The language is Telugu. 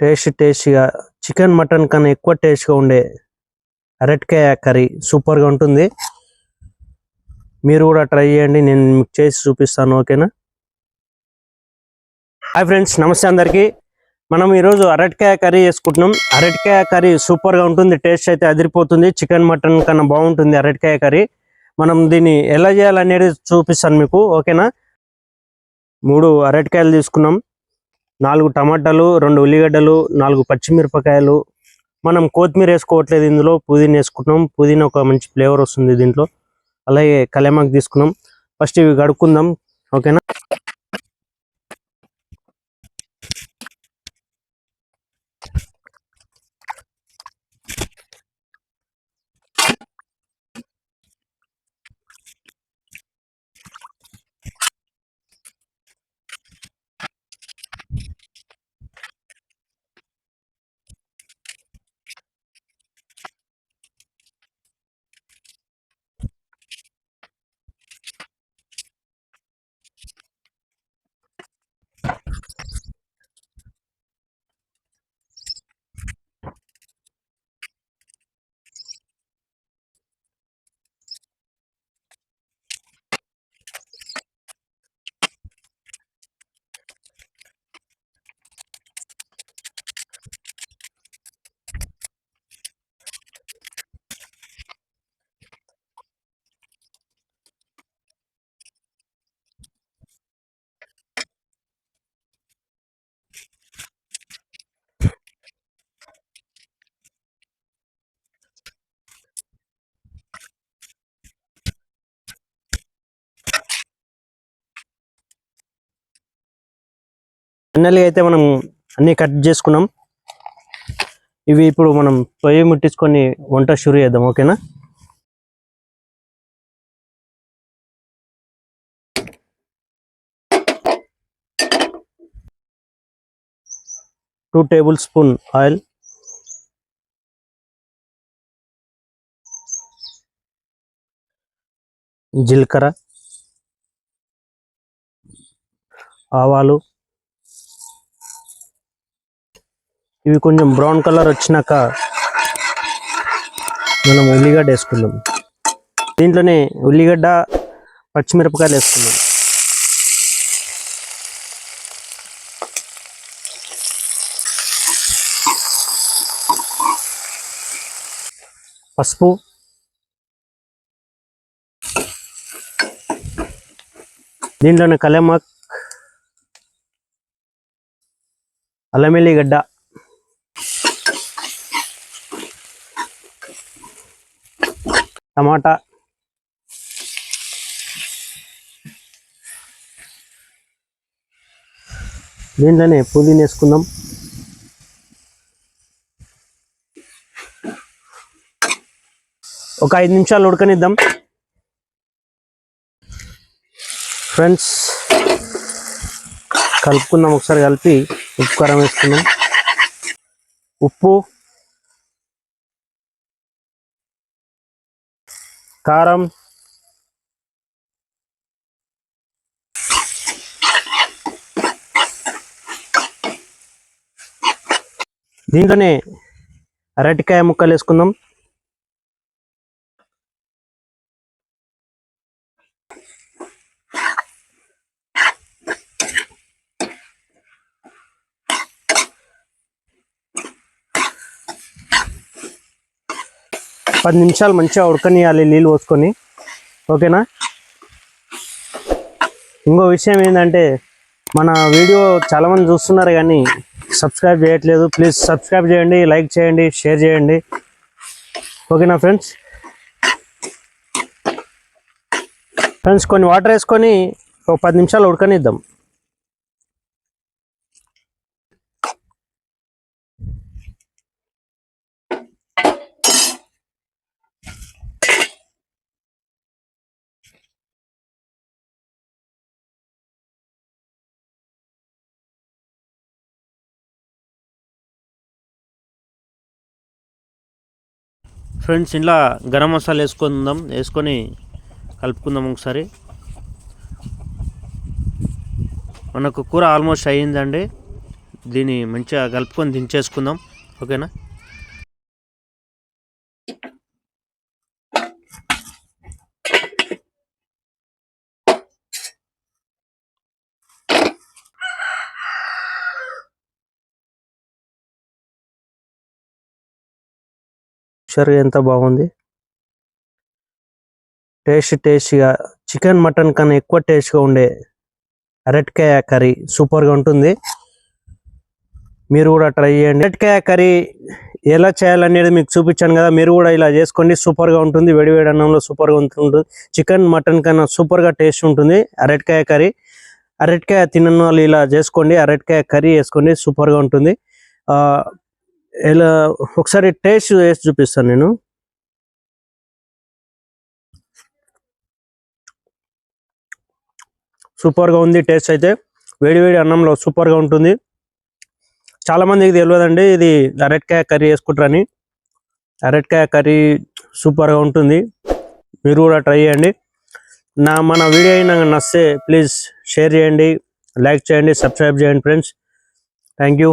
టేస్ట్ టేస్ట్గా చికెన్ మటన్ కన్నా ఎక్కువ టేస్ట్గా ఉండే అరటికాయ కర్రీ సూపర్గా ఉంటుంది. మీరు కూడా ట్రై చేయండి నేను మీకు చేసి చూపిస్తాను ఓకేనా? హాయ్ ఫ్రెండ్స్ నమస్తే అందరికీ. మనం ఈరోజు అరటికాయ కర్రీ చేసుకుంటున్నాం. అరటికాయ కర్రీ సూపర్గా ఉంటుంది టేస్ట్ అయితే అదిరిపోతుంది. చికెన్ మటన్ కన్నా బాగుంటుంది అరటికాయ కర్రీ. మనం దీన్ని ఎలా చేయాలనేది చూపిస్తాను మీకు ఓకేనా? మూడు అరటికాయలు తీసుకున్నాం. నాలుగు టమాటాలు రెండు ఉల్లిగడ్డలు నాలుగు పచ్చిమిరపకాయలు. మనం కొత్తిమీర వేసుకోవట్లేదు ఇందులో పుదీనా వేసుకుంటున్నాం. పుదీనా ఒక మంచి ఫ్లేవర్ వస్తుంది దీంట్లో. అలాగే కలేమాకు తీసుకున్నాం. ఫస్ట్ ఇవి కడుక్కుందాం. ఓకేనా? ఫైనల్గా అయితే మనం అన్ని కట్ చేసుకున్నాం. ఇవి ఇప్పుడు మనం పొయ్యి ముట్టించుకొని వంట షురు చేద్దాం ఓకేనా? టూ టేబుల్ స్పూన్ ఆయిల్ జీలకర్ర. ఆవాలు. ఇవి కొంచెం బ్రౌన్ కలర్ వచ్చినాక మనం ఉల్లిగడ్డ వేసుకుందాం. దీంట్లోనే ఉల్లిగడ్డ పచ్చిమిరపకాయలు వేసుకుందాం. పసుపు. దీంట్లోనే కలెమాక్ అల్లం టమాటా. దీంట్లోనే పుదీనా వేసుకుందాం. ఒక ఐదు నిమిషాలు ఉడకనిద్దాం. ఫ్రెండ్స్ కలుపుకుందాం. ఒకసారి కలిపి ఉప్పు కారం వేసుకుందాం. ఉప్పు కారం దీంట్లోనే అరటికాయ ముక్కలు వేసుకుందాం. పది నిమిషాలు మంచిగా ఉడకనియాలి నీళ్ళు పోసుకొని. ఓకేనా? ఇంకో విషయం ఏంటంటే మన వీడియో చాలామంది చూస్తున్నారు కానీ సబ్స్క్రైబ్ చేయట్లేదు. ప్లీజ్ సబ్స్క్రైబ్ చేయండి లైక్ చేయండి షేర్ చేయండి. ఓకేనా ఫ్రెండ్స్? ఫ్రెండ్స్ కొన్ని వాటర్ వేసుకొని ఒక పది నిమిషాలు ఉడకనిద్దాం. ఫ్రెండ్స్ ఇంట్లో గరం మసాలా వేసుకుందాం వేసుకొని కలుపుకుందాం ఒకసారి. మనకు కూర ఆల్మోస్ట్ అయ్యిందండి. దీన్ని మంచిగా కలుపుకొని దించేసుకుందాం. ఓకేనా? పిక్చర్ ఎంత బాగుంది? టేస్ట్ టేస్ట్గా చికెన్ మటన్ కన్నా ఎక్కువ టేస్ట్గా ఉండే అరటికాయ కర్రీ సూపర్గా ఉంటుంది. మీరు కూడా ట్రై చేయండి. అరటికాయ కర్రీ ఎలా చేయాలనేది మీకు చూపించాను కదా మీరు కూడా ఇలా చేసుకోండి. సూపర్గా ఉంటుంది. వేడివేడి అన్నంలో సూపర్గా ఉంటుంది చికెన్ మటన్ కన్నా సూపర్గా టేస్ట్ ఉంటుంది. అరటికాయ కర్రీ అరటికాయ తినని వాళ్ళు ఇలా చేసుకోండి. అరటికాయ కర్రీ వేసుకోండి. సూపర్గా ఉంటుంది. ఎలా ఒకసారి టేస్ట్ వేసి చూపిస్తాను నేను. సూపర్గా ఉంది టేస్ట్ అయితే. వేడివేడి అన్నంలో సూపర్గా ఉంటుంది. చాలామందికి తెలియదండి ఇది అరటికాయ కర్రీ వేసుకుంటారని అరటికాయ కర్రీ సూపర్గా ఉంటుంది. మీరు కూడా ట్రై చేయండి. నా మన వీడియో అయినా నచ్చితే ప్లీజ్ షేర్ చేయండి లైక్ చేయండి సబ్స్క్రైబ్ చేయండి ఫ్రెండ్స్. Thank you.